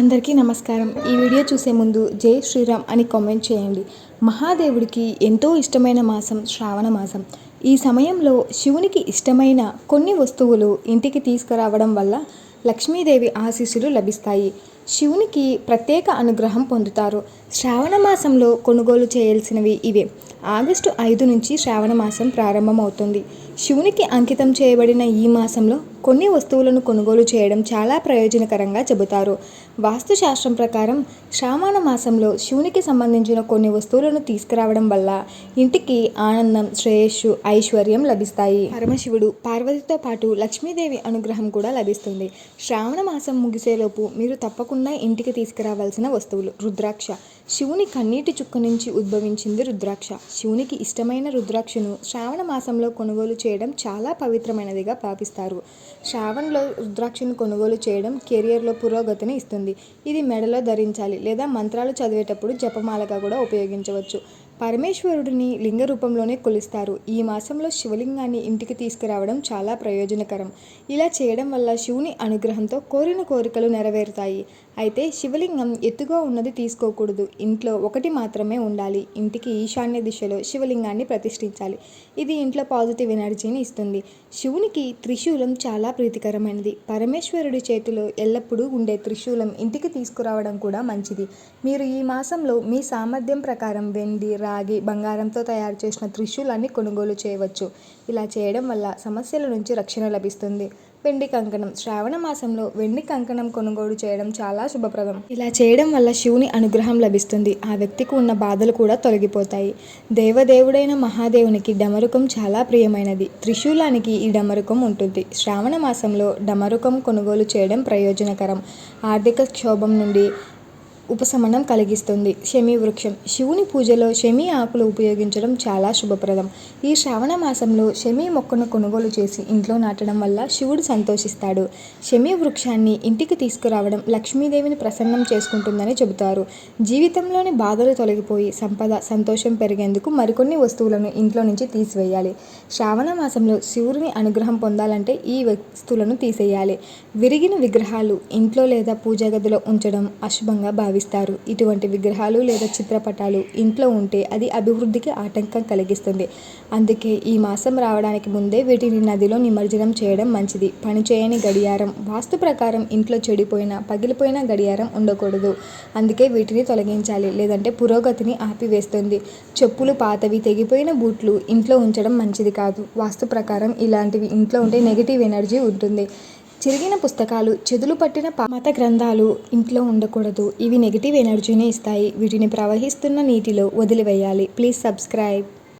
అందరికీ నమస్కారం. ఈ వీడియో చూసే ముందు జై శ్రీరామ్ అని కామెంట్ చేయండి. మహాదేవుడికి ఎంతో ఇష్టమైన మాసం శ్రావణ మాసం. ఈ సమయంలో శివునికి ఇష్టమైన కొన్ని వస్తువులు ఇంటికి తీసుకురావడం వల్ల లక్ష్మీదేవి ఆశీస్సులు లభిస్తాయి. శివునికి ప్రత్యేక అనుగ్రహం పొందుతారు. శ్రావణ మాసంలో కొనుగోలు చేయాల్సినవి ఇవే. ఆగస్టు ఐదు నుంచి శ్రావణ మాసం ప్రారంభమవుతుంది. శివునికి అంకితం చేయబడిన ఈ మాసంలో కొన్ని వస్తువులను కొనుగోలు చేయడం చాలా ప్రయోజనకరంగా చెబుతారు. వాస్తుశాస్త్రం ప్రకారం శ్రావణ మాసంలో శివునికి సంబంధించిన కొన్ని వస్తువులను తీసుకురావడం వల్ల ఇంటికి ఆనందం శ్రేయస్సు ఐశ్వర్యం లభిస్తాయి. పరమశివుడు పార్వతితో పాటు లక్ష్మీదేవి అనుగ్రహం కూడా లభిస్తుంది. శ్రావణ మాసం ముగిసేలోపు మీరు తప్పకుండా ఇంటికి తీసుకురావాల్సిన వస్తువులు. రుద్రాక్ష. శివుని కన్నీటి చుక్క నుంచి ఉద్భవించింది రుద్రాక్ష. శివునికి ఇష్టమైన రుద్రాక్షను శ్రావణ మాసంలో కొనుగోలు చేయడం చాలా పవిత్రమైనదిగా భావిస్తారు. శ్రావణలో రుద్రాక్షను కొనుగోలు చేయడం కెరియర్లో పురోగతిని ఇస్తుంది. ఇది మెడలో ధరించాలి లేదా మంత్రాలు చదివేటప్పుడు జపమాలగా కూడా ఉపయోగించవచ్చు. పరమేశ్వరుడిని లింగ రూపంలోనే కొలుస్తారు. ఈ మాసంలో శివలింగాన్ని ఇంటికి తీసుకురావడం చాలా ప్రయోజనకరం. ఇలా చేయడం వల్ల శివుని అనుగ్రహంతో కోరిన కోరికలు నెరవేరుతాయి. అయితే శివలింగం ఎత్తుగా ఉన్నది తీసుకోకూడదు. ఇంట్లో ఒకటి మాత్రమే ఉండాలి. ఇంటికి ఈశాన్య దిశలో శివలింగాన్ని ప్రతిష్ఠించాలి. ఇది ఇంట్లో పాజిటివ్ ఎనర్జీని ఇస్తుంది. శివునికి త్రిశూలం చాలా ప్రీతికరమైనది. పరమేశ్వరుడి చేతిలో ఎల్లప్పుడూ ఉండే త్రిశూలం ఇంటికి తీసుకురావడం కూడా మంచిది. మీరు ఈ మాసంలో మీ సామర్థ్యం ప్రకారం వెండి రాగి బంగారంతో తయారు చేసిన త్రిశూలాన్ని కొనుగోలు చేయవచ్చు. ఇలా చేయడం వల్ల సమస్యల నుంచి రక్షణ లభిస్తుంది. వెండి కంకణం. శ్రావణ మాసంలో వెండి కంకణం కొనుగోలు చేయడం చాలా శుభప్రదం. ఇలా చేయడం వల్ల శివుని అనుగ్రహం లభిస్తుంది. ఆ వ్యక్తికి ఉన్న బాధలు కూడా తొలగిపోతాయి. దేవదేవుడైన మహాదేవునికి డమరుకం చాలా ప్రియమైనది. త్రిశూలానికి ఈ డమరుకం ఉంటుంది. శ్రావణ మాసంలో డమరుకం కొనుగోలు చేయడం ప్రయోజనకరం. ఆర్థిక క్షోభం నుండి ఉపశమనం కలిగిస్తుంది. శమి వృక్షం. శివుని పూజలో శమి ఆకులు ఉపయోగించడం చాలా శుభప్రదం. ఈ శ్రావణ మాసంలో శమి మొక్కను కొనుగోలు చేసి ఇంట్లో నాటడం వల్ల శివుడు సంతోషిస్తాడు. శమి వృక్షాన్ని ఇంటికి తీసుకురావడం లక్ష్మీదేవిని ప్రసన్నం చేసుకుంటుందని చెబుతారు. జీవితంలోని బాధలు తొలగిపోయి సంపద సంతోషం పెరిగేందుకు మరికొన్ని వస్తువులను ఇంట్లో నుంచి తీసివేయాలి. శ్రావణ మాసంలో శివుడిని అనుగ్రహం పొందాలంటే ఈ వస్తువులను తీసేయాలి. విరిగిన విగ్రహాలు ఇంట్లో లేదా పూజా గదిలో ఉంచడం అశుభంగా భావిస్తారు. భావిస్తారు ఇటువంటి విగ్రహాలు లేదా చిత్రపటాలు ఇంట్లో ఉంటే అది అభివృద్ధికి ఆటంకం కలిగిస్తుంది. అందుకే ఈ మాసం రావడానికి ముందే వీటిని నదిలో నిమజ్జనం చేయడం మంచిది. పనిచేయని గడియారం వాస్తు ప్రకారం ఇంట్లో చెడిపోయిన పగిలిపోయిన గడియారం ఉండకూడదు. అందుకే వీటిని తొలగించాలి లేదంటే పురోగతిని ఆపివేస్తుంది. చెప్పులు పాతవి తెగిపోయిన బూట్లు ఇంట్లో ఉంచడం మంచిది కాదు. వాస్తు ప్రకారం ఇలాంటివి ఇంట్లో ఉంటే నెగిటివ్ ఎనర్జీ ఉంటుంది. చిరిగిన పుస్తకాలు చెదులు పట్టిన మత గ్రంథాలు ఇంట్లో ఉండకూడదు. ఇవి నెగిటివ్ ఎనర్జీని ఇస్తాయి. వీటిని ప్రవహిస్తున్న నీటిలో వదిలివేయాలి. Please subscribe.